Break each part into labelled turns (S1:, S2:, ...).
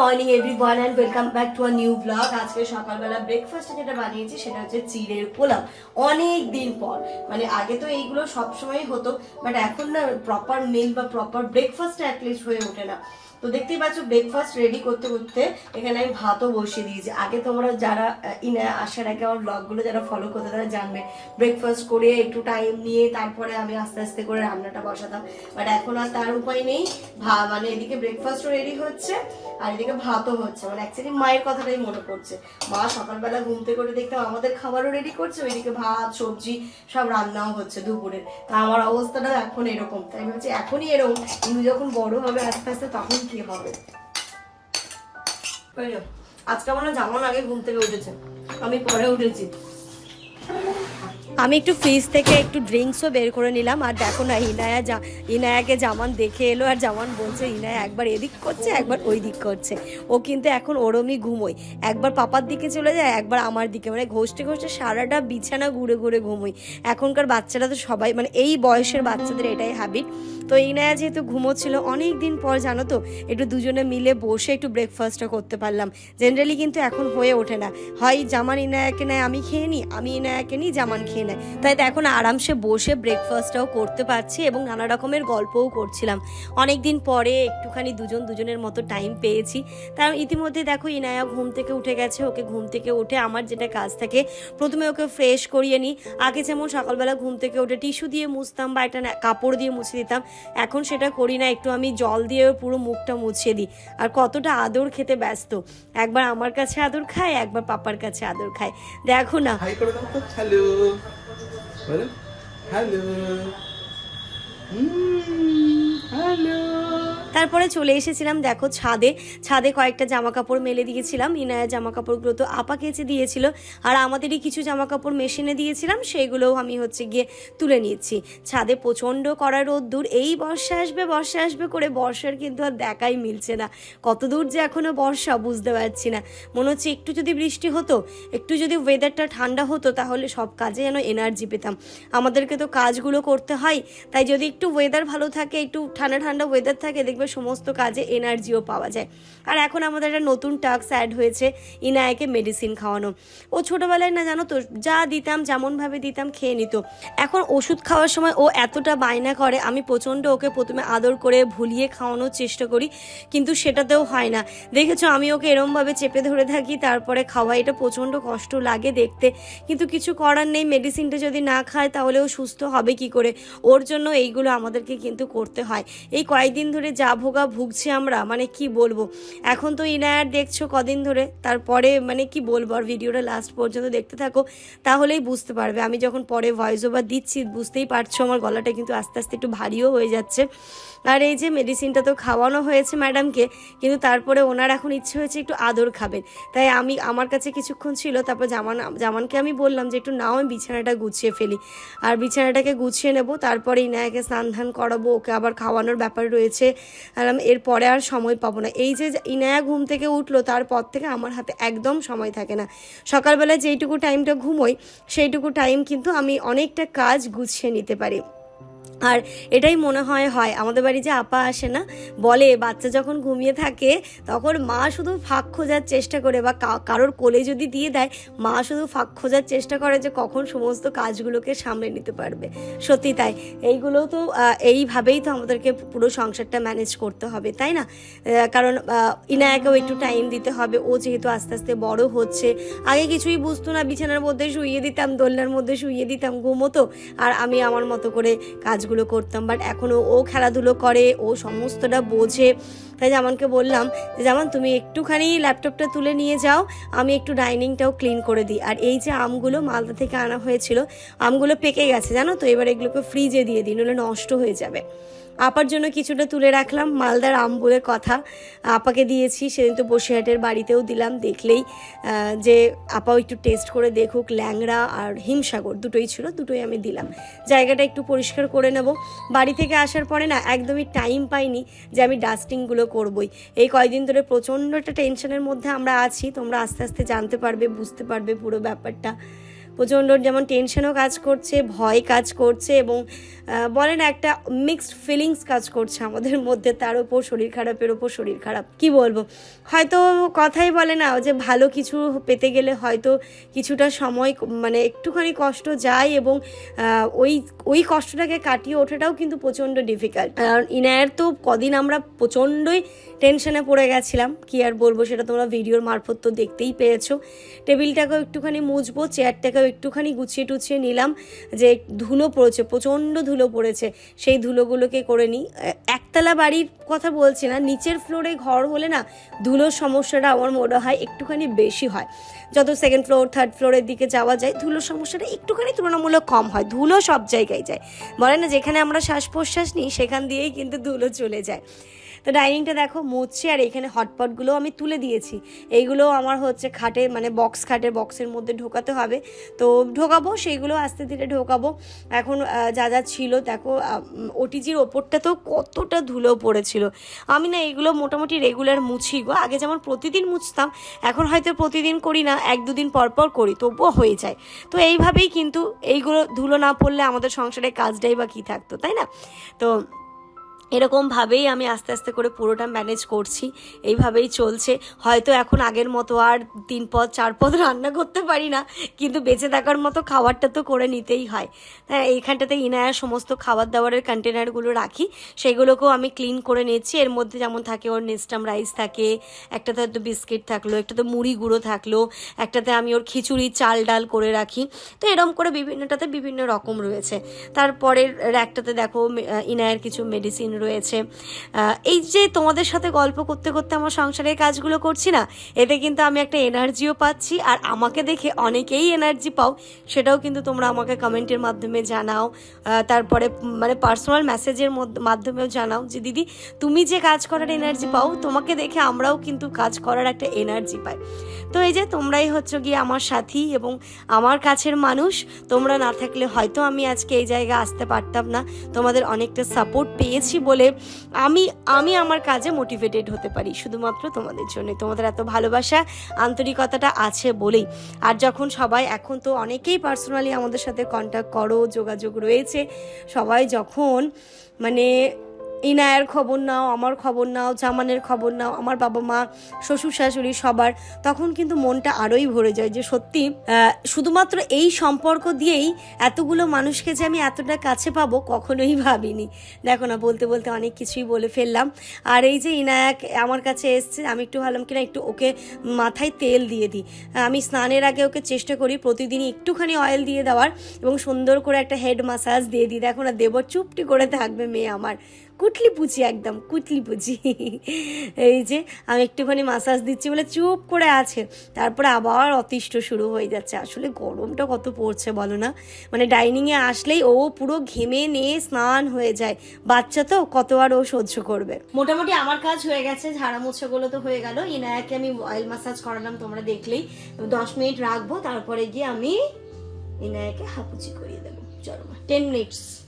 S1: Morning everyone and welcome back to a new blog আজকে সকালবেলা ব্রেকফাস্টে যেটা বানিয়েছি, সেটা হচ্ছে চিড়ের পোলাও। অনেক দিন পর। মানে আগে তো এইগুলো সবসময় হতো বাট এখন না প্রপার মিল বা প্রপার ব্রেকফাস্ট অ্যাটলিস্ট হয়ে ওঠে না। তো দেখতেই পাচ্ছ ব্রেকফাস্ট রেডি করতে করতে এখানে আমি ভাতও বসিয়ে দিয়েছি। আগে তোমরা যারা ইনা, আসার আগে আমার ব্লগগুলো যারা ফলো করতে তারা জানবে। ব্রেকফাস্ট করে একটু টাইম নিয়ে তারপরে আমি আস্তে আস্তে করে রান্নাটা বসাতাম। বাট এখন আর তার উপায় নেই। ভা মানে এদিকে ব্রেকফাস্টও রেডি হচ্ছে আর এদিকে ভাতও হচ্ছে। মানে অ্যাকচুয়ালি মায়ের কথাটাই মনে পড়ছে। মা সকালবেলা ঘুম থেকে করে দেখতাম আমাদের খাবারও রেডি করছে, ওইদিকে ভাত, সবজি সব রান্নাও হচ্ছে দুপুরে। তা আমার অবস্থাটা এখন এরকম। তাই আমি ভাবছি এখনই এরকম। কিন্তু যখন বড় হবে আস্তে আস্তে তখন কি হবে? আজকে আমার যেমন আগে ঘুম থেকে উঠেছে। আমি পরে উঠেছি। আমি একটু ফ্রিজ থেকে একটু ড্রিঙ্কসও বের করে নিলাম। আর দেখো না ইনায়া যা ইনায়াকে জামান দেখে এলো আর জামান বলছে ইনায়া একবার এদিক করছে, একবার ওই দিক করছে। ও কিন্তু এখন ওরমই ঘুমোয়। একবার পাপার দিকে চলে যায়, একবার আমার দিকে। মানে ঘষতে ঘষতে সারাটা বিছানা ঘুরে ঘুরে ঘুমোই এখনকার বাচ্চারা তো সবাই মানে এই বয়সের বাচ্চাদের এটাই হ্যাবিট তো ইনায়া যেহেতু ঘুমোচ্ছিল অনেক দিন পর জানো তো, একটু দুজনে মিলে বসে একটু ব্রেকফাস্টটা করতে পারলাম। জেনারেলি কিন্তু এখন হয়ে ওঠে না। হয় জামান ইনায়াকে নেয়, আমি খেয়ে নিই, আমি ইনায়াকে নিই, জামান খেয়ে নেয়। তাই তো এখন আরামসে বসে ব্রেকফাস্টটাও করতে পারছি এবং নানা রকমের গল্পও করছিলাম। অনেক দিন পরে একটুখানি দুজন দুজনের মতো টাইম পেয়েছি। তার ইতিমধ্যে দেখো ইনায়া ঘুম থেকে উঠে গেছে, ওকে ঘুম থেকে উঠে আমার যেটা কাজ থাকে, প্রথমে ওকে ফ্রেশ করিয়ে নিই। আগে যেমন সকালবেলা ঘুম থেকে উঠে টিস্যু দিয়ে মুছতাম বা একটা কাপড় দিয়ে মুছে দিতাম, এখন সেটা করি না, একটু আমি জল দিয়ে পুরো মুখটা মুছিয়ে দিই। আর কতটা আদর খেতে ব্যস্ত। একবার আমার কাছে আদর খায়, একবার পাপার কাছে আদর খায়। দেখো না।
S2: হাই করে দাও তো
S1: তারপরে চলে এসেছিলাম, দেখো ছাদে। ছাদে কয়েকটা জামা কাপড় মেলে দিয়েছিলাম। ইনায়া জামা কাপড়গুলো তো আপা কেচে দিয়েছিল। আর আমাদেরই কিছু জামা কাপড় মেশিনে দিয়েছিলাম, সেগুলোও আমি হচ্ছে গিয়ে তুলে নিচ্ছি। ছাদে প্রচণ্ড কড়া রোদ্দুর। এই বর্ষা আসবে বর্ষা আসবে করে বর্ষার কিন্তু আর দেখাই মিলছে না। কত দূর যে এখনও বর্ষা বুঝতে পারছি না। মনে হচ্ছে একটু যদি বৃষ্টি হতো, একটু যদি ওয়েদারটা ঠান্ডা হতো, তাহলে সব কাজে যেন এনার্জি পেতাম। আমাদেরকে তো কাজগুলো করতে হয়। তাই যদি একটু ওয়েদার ভালো থাকে, একটু ঠান্ডা ঠান্ডা ওয়েদার থাকে, দেখবে সমস্ত কাজে এনার্জিও পাওয়া যায়। আর এখন আমাদের একটা নতুন টাস্ক অ্যাড হয়েছে ইনায়াকে মেডিসিন খাওয়ানো। ও ছোটোবেলায় না জানো তো, যা দিতাম, যেমনভাবে দিতাম, খেয়ে নিত। এখন ওষুধ খাওয়ার সময় ও এতটা বায়না করে, আমি প্রচণ্ড ওকে প্রথমে আদর করে ভুলিয়ে খাওয়ানোর চেষ্টা করি, কিন্তু সেটাতেও হয় না। দেখেছ, আমি ওকে এরমভাবে চেপে ধরে থাকি, তারপরে খাওয়াই। এটা প্রচণ্ড কষ্ট লাগে দেখতে, কিন্তু কিছু করার নেই, মেডিসিনটা যদি না খায়, তাহলে ও সুস্থ হবে কি করে? ওর জন্য এইগুলো আমাদেরকে কিন্তু করতে হয়। এই কয়েকদিন ধরে যা ভোগা ভুগছি আমরা? মানে কি বলব? এখন তো ইনায়ার দেখছ কদিন ধরে। তারপরে মানে কি বলব? আর ভিডিওটা লাস্ট পর্যন্ত দেখতে থাকো, তাহলেই বুঝতে পারবে। আমি যখন পরে ভয়েস ওভার দিচ্ছি, বুঝতেই পারছ আমার গলাটা কিন্তু আস্তে আস্তে একটু ভারীও হয়ে যাচ্ছে। আর এই যে মেডিসিনটা তো খাওয়ানো হয়েছে ম্যাডামকে কিন্তু তারপরে ওনার এখন ইচ্ছে হয়েছে একটু আদর খাবেন। তাই আমি, আমার কাছে কিছুক্ষণ ছিল, তারপর জামান, জামানকে আমি বললাম যে একটু নাও আমি বিছানাটা গুছিয়ে ফেলি। আর বিছানাটাকে গুছিয়ে নেব, তারপরে ইনায়াকে স্নান ধান করাবো, ওকে আবার খাওয়ানোর ব্যাপার রয়েছে। আমি এরপরে আর সময় পাবো না। এই যে ইনায়া ঘুম থেকে উঠল, তারপর থেকে আমার হাতে একদম সময় থাকে না। সকালবেলা যেইটুকু টাইমটা ঘুমোই, সেইটুকু টাইম কিন্তু আমি অনেকটা কাজ গুছিয়ে নিতে পারি। আর এটাই মনে হয় হয়। আমাদের বাড়ি যে আপা আসে না, বলে বাচ্চা যখন ঘুমিয়ে থাকে, তখন মা শুধু ফাঁক খোঁজার চেষ্টা করে বা কারোর কোলে যদি দিয়ে দেয়, মা শুধু ফাঁক খোঁজার চেষ্টা করে যে কখন সমস্ত কাজগুলোকে সামলে নিতে পারবে। সত্যি তাই। এইগুলো তো এইভাবেই তো আমাদেরকে পুরো সংসারটা ম্যানেজ করতে হবে, তাই না? কারণ ইনায়াকেও একটু টাইম দিতে হবে। ও যেহেতু আস্তে আস্তে বড় হচ্ছে, আগে কিছুই বুঝতো না, বিছানার মধ্যে শুইয়ে দিতাম, দোলনার মধ্যে শুইয়ে দিতাম, ঘুমোতো, আর আমি আমার মতো করে কাজগুলো করতাম বাট এখনও ও খেলাধুলো করে, ও সমস্তটা বোঝে। তাই জামানকে বললাম যে, জামান, তুমি একটুখানি ল্যাপটপটা তুলে নিয়ে যাও, আমি একটু ডাইনিংটাও ক্লিন করে দিই। আর এই যে আমগুলো মালদা থেকে আনা হয়েছিল, আমগুলো পেকে গেছে, জানো তো? এবার এগুলোকে ফ্রিজে দিয়ে দিই, নইলে নষ্ট হয়ে যাবে। আপার জন্য কিছুটা তুলে রাখলাম, মালদার আম বলে কথা। আপাকে দিয়েছি, সেদিন তো বসিরহাটের বাড়িতেও দিলাম, দেখলেই যে আপাও একটু টেস্ট করে দেখুক, ল্যাংড়া আর হিমসাগর দুটোই ছিল, দুটোই আমি দিলাম। জায়গাটা একটু পরিষ্কার করে নেব। বাড়ি থেকে আসার পরে না, একদমই টাইম পাইনি যে আমি ডাস্টিংগুলো করবই। এই কয়দিন ধরে প্রচণ্ড একটা টেনশনের মধ্যে আমরা আছি, তোমরা আস্তে আস্তে জানতে পারবে, বুঝতে পারবে পুরো ব্যাপারটা। প্রচণ্ড যেমন টেনশনও কাজ করছে ভয় কাজ করছে এবং আহ, বলে না একটা মিক্সড ফিলিংস কাজ করছে আমাদের মধ্যে তার উপর শরীর খারাপের ওপর শরীর খারাপ। কি বলব? হয়তো কথাই বলে না যে ভালো কিছু পেতে গেলে হয়তো কিছুটা সময় মানে একটুখানি কষ্ট যায় এবং ওই ওই কষ্টটাকে কাটিয়ে ওঠাটাও কিন্তু প্রচণ্ড ডিফিকাল্ট কারণ ইনায়ের তো কদিন আমরা প্রচণ্ডই টেনশনে পড়ে গেছিলাম কি আর বলব সেটা তোমরা ভিডিওর মারফত তো দেখতেই পেয়েছ। টেবিলটাকেও একটুখানি মুছবো চেয়ারটাকেও একটুখানি গুছিয়ে টুছিয়ে নিলাম যে ধুলো পড়েছে, প্রচণ্ড ধুলো পড়েছে। সেই ধুলোগুলোকে করে নিই। একতলা বাড়ির কথা বলছি না, নিচের ফ্লোরে ঘর হলে না ধুলোর সমস্যাটা আমার মনে হয় একটুখানি বেশি হয়। যত সেকেন্ড ফ্লোর থার্ড ফ্লোরের দিকে যাওয়া যায়, ধুলোর সমস্যাটা একটুখানি তুলনামূলক কম হয়, ধুলো সব জায়গায় যায়। বলে না, যেখানে আমরা শ্বাস প্রশ্বাস নিই, সেখান দিয়েই কিন্তু ধুলো চলে যায়। তো ডাইনিংটা দেখো মুছছি আর এখানে হটপটগুলো আমি তুলে দিয়েছি। এইগুলো আমার হচ্ছে খাটে মানে বক্স খাটের বক্সের মধ্যে ঢোকাতে হবে। তো ঢোকাবো, সেইগুলো আস্তে ধীরে ঢোকাবো। এখন যা যা ছিল, দেখো ওটিজির ওপরটা তো কতটা ধুলো পড়েছিল। আমি না এইগুলো মোটামুটি রেগুলার মুছি গো। আগে যেমন প্রতিদিন মুছতাম, এখন হয়তো প্রতিদিন করি না, এক দুদিন পর পর করি, তবুও হয়ে যায়। তো এইভাবেই কিন্তু এইগুলো ধুলো না পড়লে আমাদের সংসারে কাজটাই বা কী থাকতো, তাই না? তো এরকমভাবেই আমি আস্তে আস্তে করে পুরোটা ম্যানেজ করছি, এইভাবেই চলছে। হয়তো এখন আগের মতো আর তিন পদ, চার পদ রান্না করতে পারি না, কিন্তু বেঁচে থাকার মতো খাবারটা তো করে নিতেই হয়। হ্যাঁ এইখানটাতে ইনায়ার সমস্ত খাবার দাবারের কন্টেনারগুলো রাখি সেগুলোকেও আমি ক্লিন করে নিচ্ছি। এর মধ্যে যেমন থাকে, ওর নেস্টাম রাইস থাকে, একটাতে হয়তো বিস্কিট থাকল, একটাতে মুড়ি গুঁড়ো থাকল, একটাতে আমি ওর খিচুড়ি, চাল ডাল করে রাখি। তো এরকম করে বিভিন্নটাতে বিভিন্ন রকম রয়েছে। তারপরের একটাতে দেখো ইনায়ের কিছু মেডিসিন রয়েছে। এই যে তোমাদের সাথে গল্প করতে করতে আমার সংসারের কাজগুলো করছি না, এতে কিন্তু আমি একটা এনার্জিও পাচ্ছি। আর আমাকে দেখে অনেকেই এনার্জি পাও, সেটাও কিন্তু তোমরা আমাকে কমেন্টের মাধ্যমে জানাও। তারপরে মানে পার্সোনাল মেসেজের মাধ্যমেও জানাও যে, দিদি, তুমি যে কাজ করার এনার্জি পাও, তোমাকে দেখে আমরাও কিন্তু কাজ করার একটা এনার্জি পাই। তো এই যে তোমরাই হচ্ছে গিয়ে আমার সাথী এবং আমার কাছের মানুষ, তোমরা না থাকলে হয়তো আমি আজকে এই জায়গায় আসতে পারতাম না। তোমাদের অনেকটা সাপোর্ট পেয়েছি বলে আমি আমি আমার কাজে মোটিভেটেড হতে পারি, শুধুমাত্র তোমাদের জন্য তোমাদের এত ভালোবাসা, আন্তরিকতাটা আছে বলেই। আর যখন সবাই, এখন তো অনেকেই পার্সোনালি আমাদের সাথে কন্ট্যাক্ট করো, যোগাযোগ রয়েছে, সবাই যখন মানে ইনায়ের খবর নাও, আমার খবর নাও, জামানের খবর নাও, আমার বাবা মা, শ্বশুর শাশুড়ি সবার। তখন কিন্তু মনটা আরোই ভরে যায় যে সত্যি শুধুমাত্র এই সম্পর্ক দিয়েই এতগুলো মানুষকে যে আমি এতটা কাছে পাবো কখনোই ভাবিনি। দেখো না, বলতে বলতে অনেক কিছুই বলে ফেললাম। আর এই যে ইনায়াক আমার কাছে এসছে, আমি একটু ভাবলাম কিনা একটু ওকে মাথায় তেল দিয়ে দিই। আমি স্নানের আগে ওকে চেষ্টা করি প্রতিদিনই একটুখানি অয়েল দিয়ে দেওয়ার এবং সুন্দর করে একটা হেড মাসাজ দিয়ে দিই। দেখো না, দেবর চুপটি করে থাকবে মেয়ে আমার। কুটলি পুচি একদম, কুটলি পুচি এই যে, আমি একটুখানি মাসাজ দিচ্ছি বলে চুপ করে আছে। তারপরে আবার অতিষ্ঠ শুরু হয়ে যাচ্ছে। আসলে গরমটা কত পড়ছে বলো না? মানে ডাইনিংয়ে আসলেই ও পুরো ঘেমে নিয়ে স্নান হয়ে যায়। বাচ্চা তো, কত আর ও সহ্য করবে? মোটামুটি আমার কাজ হয়ে গেছে ঝাড়া মোছাগুলো তো হয়ে গেল। ইনায়াকে আমি অয়েল মাসাজ করালাম, তোমরা দেখলেই। দশ মিনিট রাখব, তারপরে গিয়ে আমি ইনায়াকে হাপুচি করিয়ে দেবো। চলো টেন মিনিটস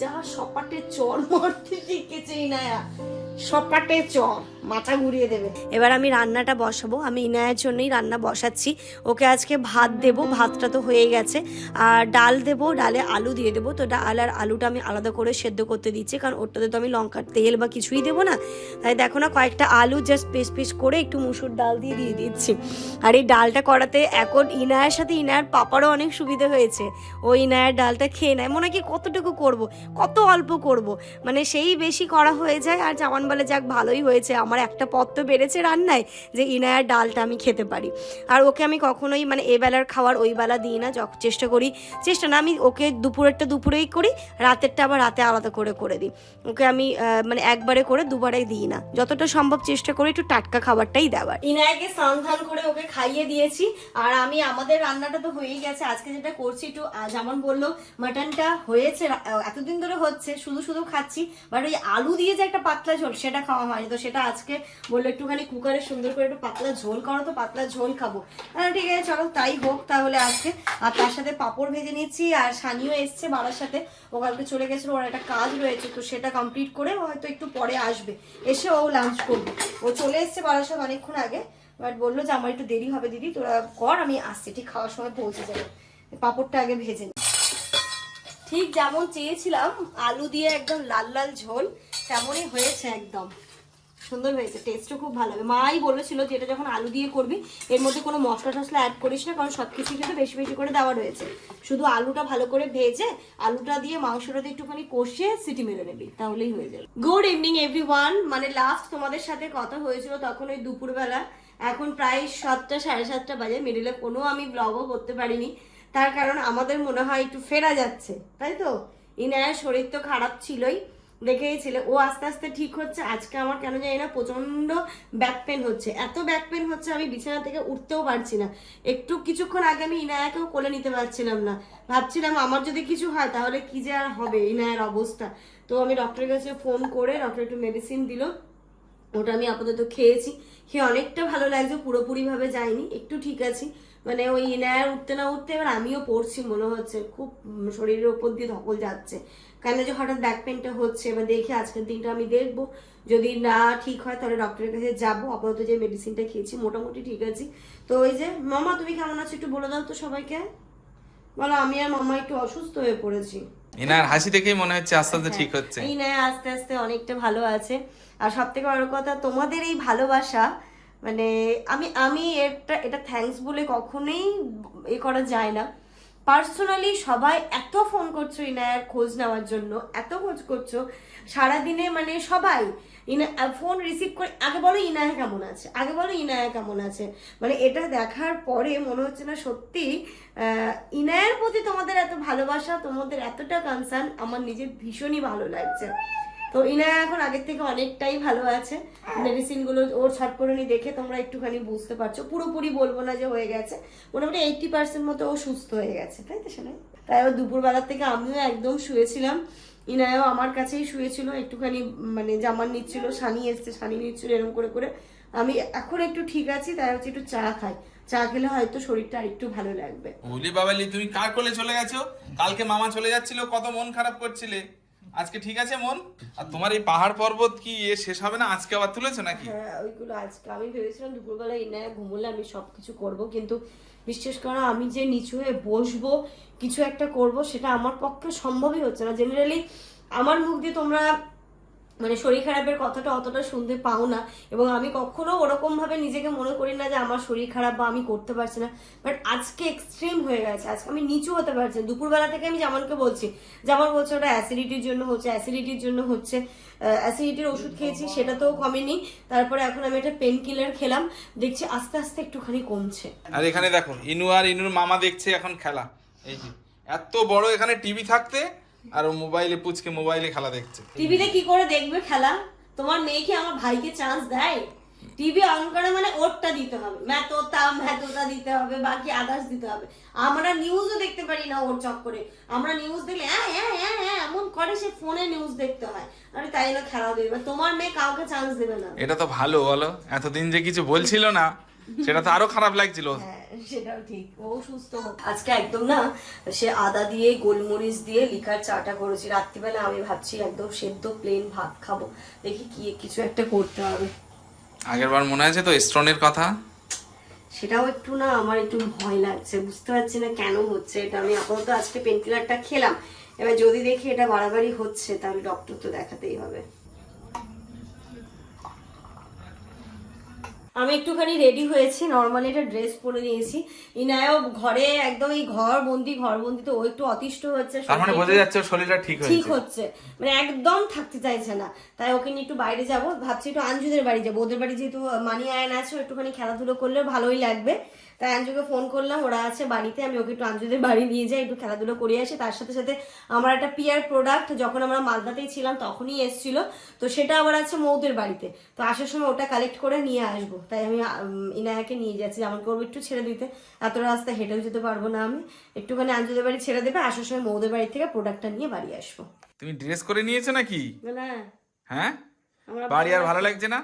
S1: যা সপাটে চর মারতে শিখেছে ইনায়া। সপাটে চর, মাথা ঘুরিয়ে দেবে। এবার আমি রান্নাটা বসাবো। আমি ইনায়ার জন্যই রান্না বসাচ্ছি। ওকে আজকে ভাত দেবো, ভাতটা তো হয়ে গেছে। আর ডাল দেবো, ডালে আলু দিয়ে দেবো। তো ডাল আর আলুটা আমি আলাদা করে সেদ্ধ করতে দিচ্ছি, কারণ ওটাতে তো আমি লঙ্কার তেল বা কিছুই দেবো না। তাই দেখো না, কয়েকটা আলু জাস্ট পিস পিস করে একটু মুসুর ডাল দিয়ে দিয়ে দিচ্ছি। আর এই ডালটা করাতে এখন ইনায়ের সাথে ইনায়ের পাপারও অনেক সুবিধা হয়েছে। ও ইনায়ের ডালটা খেয়ে নেয়। মনে কি কতটুকু করব? কত অল্প করব। মানে সেই বেশি করা হয়ে যায় আর জামান বলে যাক ভালোই হয়েছে। আমার একটা পথ তো বেড়েছে রান্নায় যে ইনায়ার ডালটা আমি খেতে পারি। আর ওকে আমি কখনোই মানে এ বেলার খাওয়ার ওই বেলা দিই না যখন চেষ্টা করি। চেষ্টা না, আমি ওকে দুপুরেরটা দুপুরেই করি, রাতেরটা আবার রাতে আলাদা করে করে দিই। ওকে আমি মানে একবারে করে দুবারে দিই না। যতটা সম্ভব চেষ্টা করি একটু টাটকা খাবারটাই দেওয়ার। ইনায়াকে স্নান ধান করে ওকে খাইয়ে দিয়েছি। আর আমি, আমাদের রান্নাটা তো হয়েই গেছে। আজকে যেটা করছি একটু যেমন বলল, মাটনটা হয়েছে এতদিন ধরে হচ্ছে, শুধু শুধু খাচ্ছি বাট ওই আলু দিয়ে যে একটা পাতলা ঝোল, সেটা খাওয়া হয়নি। তো সেটা আজকে বলল, একটুখানি কুকারে সুন্দর করে একটু পাতলা ঝোল করো তো, পাতলা ঝোল খাব। হ্যাঁ ঠিক আছে, চলো, তাই হোক তাহলে আজকে। আর তার সাথে পাপড় ভেজে নিচ্ছি আর সানিও এসছে বাবার সাথে। ও কালকে চলে গেছিল, ওর একটা কাজ রয়েছে, তো সেটা কমপ্লিট করে হয়তো একটু পরে আসবে। এসে ও লাঞ্চ করবে। ও চলে এসছে বাবার সাথে অনেকক্ষণ আগে বাট বলল যে, আমার একটু দেরি হবে দিদি, তোরা কর, আমি আসছি, ঠিক খাওয়ার সময় পৌঁছে যাব। পাপড়টা আগে ভেজে নি। ঠিক যেমন চেয়েছিলাম, আলু দিয়ে একদম লাল লাল ঝোল, তেমনই হয়েছে একদম। সুন্দর হয়েছে টেস্টও খুব ভালো হবে মাই বলেছিল যে এটা যখন আলু দিয়ে করবি, এর মধ্যে কোনো মশলা টশলা অ্যাড করিস না, কারণ সব কিছু কিন্তু বেশি বেশি করে দেওয়া রয়েছে। শুধু আলুটা ভালো করে ভেজে, আলুটা দিয়ে মাংসটা দিয়ে একটুখানি কষিয়ে সিটি মেরে নেবি, তাহলেই হয়ে যাবে। গুড ইভিনিং এভরিওয়ান মানে লাস্ট তোমাদের সাথে কথা হয়েছিল তখন ওই দুপুরবেলা। এখন প্রায় সাতটা, সাড়ে সাতটা বাজে। মিডিলে কোনো আমি ব্লগও করতে পারিনি। তার কারণ আমাদের মনে হয় একটু ফেরা যাচ্ছে, তাই তো? ইনায়ার শরীর তো খারাপ ছিলই দেখেই ছিলে ও আস্তে আস্তে ঠিক হচ্ছে, আজকে আমার কেন জানি না প্রচণ্ড ব্যাক পেন হচ্ছে। এত ব্যাক পেন হচ্ছে আমি বিছানা থেকে উঠতেও পারছি না। একটু কিছুক্ষণ আগে আমি ইনায়াকেও কোলে নিতে পারছিলাম না। ভাবছিলাম আমার যদি কিছু হয়, তাহলে কি যে আর হবে ইনায়ের অবস্থা। তো আমি ডক্টরের কাছে ফোন করে ডক্টর একটু মেডিসিন দিল। ওটা আমি আপাতত খেয়েছি। খেয়ে অনেকটা ভালো লাগছে, পুরোপুরিভাবে যায়নি। একটু ঠিক আছি। মানে ওই ইনায়ার উঠতে না উঠতে এবার আমিও পড়ছি মনে হচ্ছে। খুব শরীরের ওপর দিয়ে ধকল যাচ্ছে। কেন যে হঠাৎ ব্যাক পেনটা হচ্ছে এবার দেখি আজকের দিনটা আমি দেখব। যদি না ঠিক হয় তাহলে ডক্টরের কাছে যাব। আপাতত যে মেডিসিনটা খেয়েছি মোটামুটি ঠিক আছি। তো ওই যে মামা তুমি কেমন আছো একটু বলে দাও তো সবাইকে। বলো আমি আর মামা একটু অসুস্থ হয়ে পড়েছি।
S3: এনার হাসি দেখেই মনে হচ্ছে আস্তে আস্তে ঠিক হচ্ছে।
S1: এই নয় আস্তে আস্তে অনেকটা ভালো আছে। আর সব থেকে বড় কথা তোমাদের এই ভালোবাসা মানে আমি আমি এটা এটা থ্যাঙ্কস বলে কখনোই এ করা যায় না। পার্সোনালি সবাই এত ফোন করছ ইনায়ার খোঁজ নেওয়ার জন্য, এত খোঁজ করছ, সারাদিনে মানে সবাই ইনা ফোন রিসিভ করে, আগে বলো ইনায়া কেমন আছে, আগে বলো ইনায়া কেমন আছে। মানে এটা দেখার পরে মনে হচ্ছে না সত্যি ইনায়ের প্রতি তোমাদের এত ভালোবাসা, তোমাদের এতটা কনসার্ন আমার নিজের ভীষণই ভালো লাগছে। তো ইনায়া এখন আগের থেকে অনেকটাই ভালো আছে। মেডিসিনগুলো ওর ছটপড়নি দেখে তোমরা একটুখানি বুঝতে পারছ। পুরোপুরি বলব না যে হয়ে গেছে। মোটামুটি এইটটি পার্সেন্ট মতো ও সুস্থ হয়ে গেছে, তাই তো শোনাই তাই ও দুপুরবেলার থেকে আমিও একদম শুয়েছিলাম। ইনায়াও আমার কাছেই শুয়েছিল, একটুখানি মানে জামান নিচ্ছিল সানি এসছে, সানি নিচ্ছিল এরকম করে করে। আমি এখন একটু ঠিক আছি, তাই হচ্ছে একটু চা খাই। চা খেলে হয়তো শরীরটা আরেকটু ভালো লাগবে।
S3: বলি বাবালি, তুমি কার কোলে চলে গেছো? কালকে মামা চলে যাচ্ছিল, কত মন খারাপ করছিলে। আজকে ঠিক আছে মন? আর তোমার এই পাহাড় পর্বত কি এ শেষ হবে না? আজকে আবার তুলেছো নাকি?
S1: হ্যাঁ ওইগুলো আজকে আমি ভেবেছিলাম দুপুরবেলা এই ইনায়া ঘুমোলে আমি সব কিছু করব, কিন্তু বিশ্বাস করো আমি যে নিচু হয়ে বসবো, কিছু একটা করব, সেটা আমার পক্ষে সম্ভবই হচ্ছে না। জেনারেলি আমার মুখ দিয়ে তোমরা মানে শরীর খারাপের কথাটা অতটা শুনতে পাও না। এবং আমি কখনো ওরকম ভাবে নিজেকে মনে করি না যে আমার শরীর খারাপ বা আমি করতে পারছি না। বাট আজকে এক্সট্রিম হয়ে গেছে। আজকে আমি নিচু হতে পারছি না। দুপুরবেলা থেকে আমি যেমনকে বলছি, যেমন বলছে ওটা অ্যাসিডিটির জন্য হচ্ছে অ্যাসিডিটির জন্য হচ্ছে অ্যাসিডিটির ওষুধ খেয়েছি সেটা তো কমেনি। তারপরে এখন আমি একটা পেন কিলার খেলাম। দেখছি আস্তে আস্তে একটুখানি কমছে।
S3: আর এখানে দেখো ইনু আর ইনুর মামা দেখছে এখন খেলা। এই যে, এত বড় এখানে টিভি থাকতে আর মোবাইলে পুচকে মোবাইলে খেলা দেখছে।
S1: টিভিতে কি করে দেখবে খেলা? তোমার মেয়ে কি আমার ভাইকে চান্স দেয়? টিভি অন করে মানে ওরটা দিতে হবে। ম্যাথোতা ম্যাথোতা দিতে হবে বাকি আদার্স দিতে হবে। আমরা নিউজও দেখতে পারি না ওর চক্করে। আমরা নিউজ দেখলে হ্যাঁ হ্যাঁ হ্যাঁ হ্যাঁ এমন করে সে ফোনে নিউজ দেখতে হয়। আরে তাই না খেলাও দেবে। তোমার মেয়ে কাউকে চান্স দেবে না।
S3: এটা তো ভালো বলো। এতদিন যে কিছু বলছিল না সেটা তো আরও খারাপ লাগছিল।
S1: হ্যাঁ সেটাও ঠিক। ও সুস্থ আজকে একদম না সে আদা দিয়ে গোলমরিচ দিয়ে লিকার চাটা করেছি। রাত্রিবেলা আমি ভাবছি একদম সেদ্ধ প্লেন ভাত খাব। দেখি কি কিছু একটা করতে হবে।
S3: আগের বার মনে আছে তো স্টোনের কথা?
S1: সেটাও একটু না আমার একটু ভয় লাগছে। বুঝতে পারছি না কেন হচ্ছে এটা। আমি আপাতত আজকে পেনকিলারটা খেলাম। এবার যদি দেখি এটা বাড়াবাড়ি হচ্ছে তাহলে ডক্টর তো দেখাতেই হবে। আমি একটুখানি রেডি হয়েছি। নর্মালি একটা ড্রেস পরে নিয়েছি। ইনায়ও ঘরে একদম এই ঘর বন্দি ঘর বন্দি তো ও একটু অতিষ্ঠ হচ্ছে
S3: তার মানে
S1: শরীরটা
S3: বোঝা যাচ্ছে শরীরটা ঠিক
S1: ঠিক হচ্ছে। মানে একদম থাকতে চাইছে না। তাই ওকে নিয়ে একটু বাইরে যাব। ভাবছি একটু আঞ্জুদের বাড়ি যাব। ওদের বাড়ি যেহেতু মানি আয়ন আছে একটুখানি খেলাধুলো করলে ভালোই লাগবে। তাই আঞ্জুকে ফোন করলাম ওরা আছে বাড়িতে আমি ওকে একটু আঞ্জুদের বাড়ি নিয়ে যাই একটু খেলাধুলো করে আসি। তার সাথে সাথে আমার একটা পিয়ার প্রোডাক্ট যখন আমরা মালদাতেই ছিলাম তখনই এসেছিল। তো সেটা আবার আছে মৌদের বাড়িতে। তো আসার সময় ওটা কালেক্ট করে নিয়ে আসব। তাই আমি ইনায়াকে নিয়ে যাচ্ছি। যেমন করব একটু ছেড়ে দিতে। এত রাস্তা হেঁটেও যেতে পারব না আমি। একটুখানি আঞ্জুদের বাড়ি ছেড়ে দেবে আসার সময় মৌদের বাড়ি থেকে প্রোডাক্টটা নিয়ে বাড়ি আসব।
S3: তুমি ড্রেস করে নিয়েছো নাকি? হ্যাঁ?
S1: আমরা
S3: বাড়ি আর ভালো লাগছে না?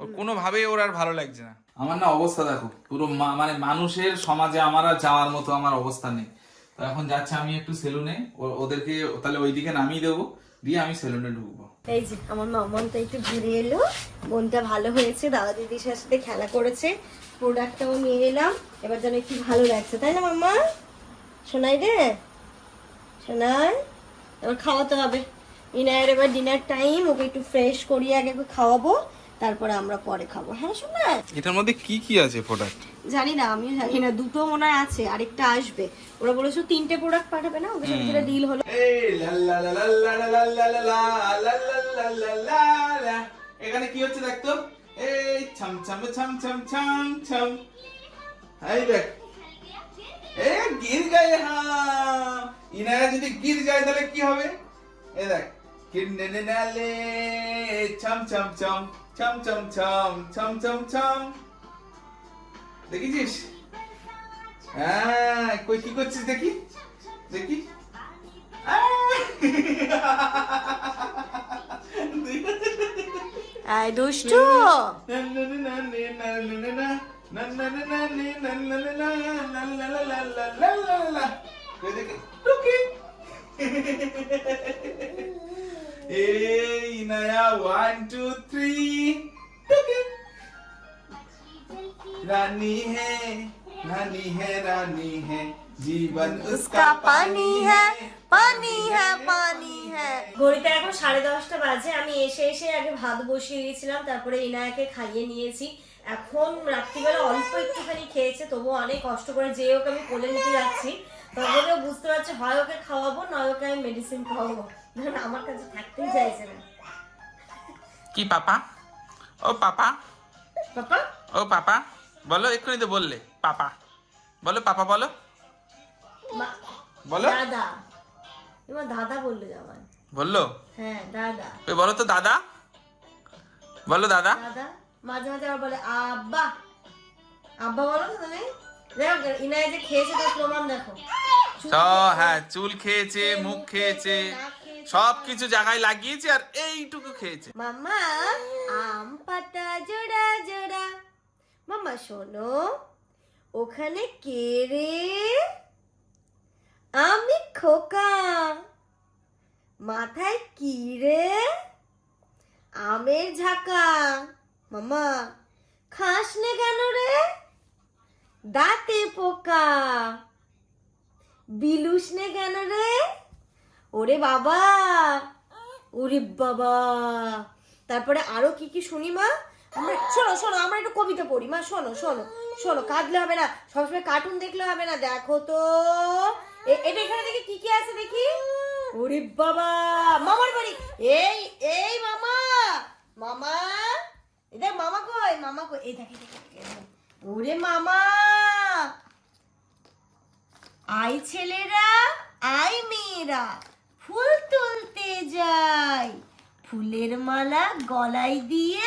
S3: ওর কোনো ভাবে ওর আর ভালো লাগছে না। আমার না অবস্থা দেখো পুরো মা- মানে মানুষের সমাজে আমার আর যাওয়ার মতো আমার অবস্থা নেই। তো এখন যাচ্ছে আমি একটু সেলুনে ওদেরকে তাহলে ওইদিকে নামিয়ে দেবো দিয়ে আমি সেলুনে ঢুকবো।
S1: এই যে আমার মামানটা একটু ঘুরে এলো মনটা ভালো হয়েছে দাদা দিদির সাথে খেলা করেছে প্রোডাক্টটাও নিয়ে এলাম এবার যেন একটু ভালো লাগছে তাই না মাম্মা? শোনাই রে শোনাই এবার খাওয়াতে হবে। ইনায়ের এবার ডিনার টাইম ওকে একটু ফ্রেশ করিয়ে আগে একটু খাওয়াবো তারপরে আমরা পরে খাব হ্যাঁ শোনা
S3: এটার মধ্যে কি কি আছে প্রোডাক্ট
S1: জানি না আমিও জানি না দুটো মনে হয় আছে আরেকটা আসবে ওরা বলেছ তিনটে প্রোডাক্ট পাঠাবে না ওদের সাথে যেটা ডিল হলো
S3: এখানে কি হচ্ছে দেখতো এই ছাম দেখ এ গির গায়ে হা ইনারা যদি গির যায় তাহলে কি হবে এ দেখ কিন্নে নালে ছম ছাম ছাম ছম ছম ছম ছম ছম ছম দেখেছিস হ্যাঁ কই কি করছিস দেখি? দেখি।
S1: আয় দুষ্টু।
S3: এই নয়া ওয়ান টু থ্রি रानी है रानी है रानी है जीवन उसका पानी है
S1: পানি হ্যাঁ পানি হ্যাঁ ঘড়িতে এখন সাড়ে দশটা বাজে আমি এসে এসে আগে ভাত বসিয়ে দিয়েছিলাম তারপরে ইনায়াকে খাইয়ে নিয়েছি এখন রাত্রিবেলা অল্প একটুখানি খেয়েছে তবুও অনেক কষ্ট করে যে ওকে আমি কোলে নিতে যাচ্ছি তখনও বুঝতে পারছে হয় ওকে খাওয়াবো নয় ওকে আমি মেডিসিন খাওয়াবো ধরুন আমার কাছে থাকতেই চাইছে না
S3: কি পাপা? ও পাপা?
S1: পাপা?
S3: ও পাপা? বলো এক্ষুনি তো বললে। পাপা। বলো পাপা বলো। বলো।
S1: দাদা। এবার দাদা বলল আমার
S3: বলল?
S1: হ্যাঁ দাদা।
S3: ওই বলো তো দাদা। বলো দাদা।
S1: দাদা মাঝে মাঝে আবার বলে আব্বা। আব্বা বলো তো তুমি। দেখো ইনায় যে খেয়েছে তার প্রমাণ দেখো।
S3: তো হ্যাঁ চুল খেয়েছে মুখ খেয়েছে, সব কিছু জায়গায় লাগিয়েছে আর এইটুকু খেয়েছে।
S1: মাম্মা, আম পাতা জোড়া জোড়া। মাম্মা, শোনো, ওখানে কে রে? আমি খোকা। মাথায় কি রে? আমের ঝাঁকা। মামা খাস নে কেন রে? দাঁতে পোকা। বিলুস নে কেন রে? ওরে বাবা! ওরে বাবা! তারপরে আরও কি কি শুনি, মা? আমরা শোনো শোনো, আমরা একটু কবিতা পড়ি, মা, শোনো শোনো শোনো, কাঁদলে হবে না, সবসময় কার্টুন দেখলে হবে না, দেখো তো। এটা এখানে দেখি কি কি আছে দেখি? ওরে বাবা! মামার বাড়ি। এই এই মামা! মামা! দেখ, মামা কই? মামা কই? এই দেখে ওরে মামা! আই ছেলেরা আই মেয়েরা। ফুল তুলতে যাই। ফুলের মালা গলায় দিয়ে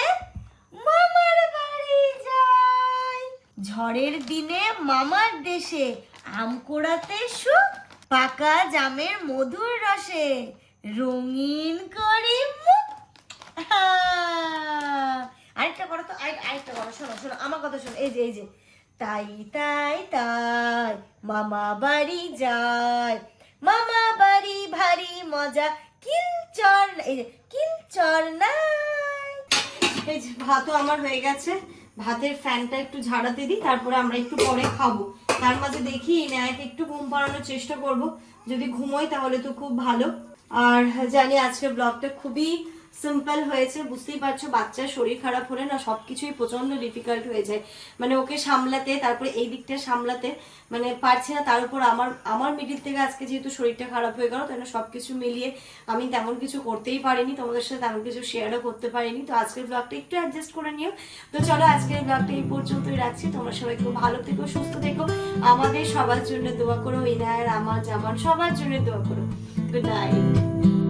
S1: মামার বাড়ি যাই। ঝড়ের দিনে মামার দেশে আম কোড়াতে সুখ, পাকা জামের মধুর রসে রঙিন করে মুখ! আরেকটা করো তো, আরেক- আরেকটা করো, শোনো শোনো, আমার কথা শোনো, এই যে এই যে। তাই তাই তাই, মামা বাড়ি যায় মামা বাড়ি ভারী মজা কিলচর কিলচর নাই। এই যে ভাতও আমার হয়ে গেছে। ভাতের ফ্যানটা একটু ঝাড়াতে দিই, তারপরে আমরা একটু পরে খাব। তার মাঝে দেখি ন্যায়কে একটু ঘুম পাড়ানোর চেষ্টা করব। যদি ঘুমোই তাহলে তো খুব ভালো। আর জানি আজকের ব্লগটা খুবই সিম্পল হয়েছে, বুঝতেই পারছ, বাচ্চার শরীর খারাপ হলে না সবকিছুই প্রচণ্ড ডিফিকাল্ট হয়ে যায়। মানে ওকে সামলাতে, তারপরে এই দিকটা সামলাতে মানে পারছি না, তার উপর আমার আমার মিডিল থেকে আজকে যেহেতু শরীরটা খারাপ হয়ে গেল, তাই না সবকিছু মিলিয়ে আমি তেমন কিছু করতেই পারিনি, তোমাদের সাথে তেমন কিছু শেয়ারও করতে পারিনি। তো আজকের ব্লগটা একটু অ্যাডজাস্ট করে নিও। তো চলো আজকের ব্লগটা এই পর্যন্তই রাখছি। তোমরা সবাই খুব ভালো থেকো, সুস্থ থেকো। আমাদের সবার জন্য দোয়া করো, ইনায়ের, আমার, জামান, সবার জন্য দোয়া করো। Good night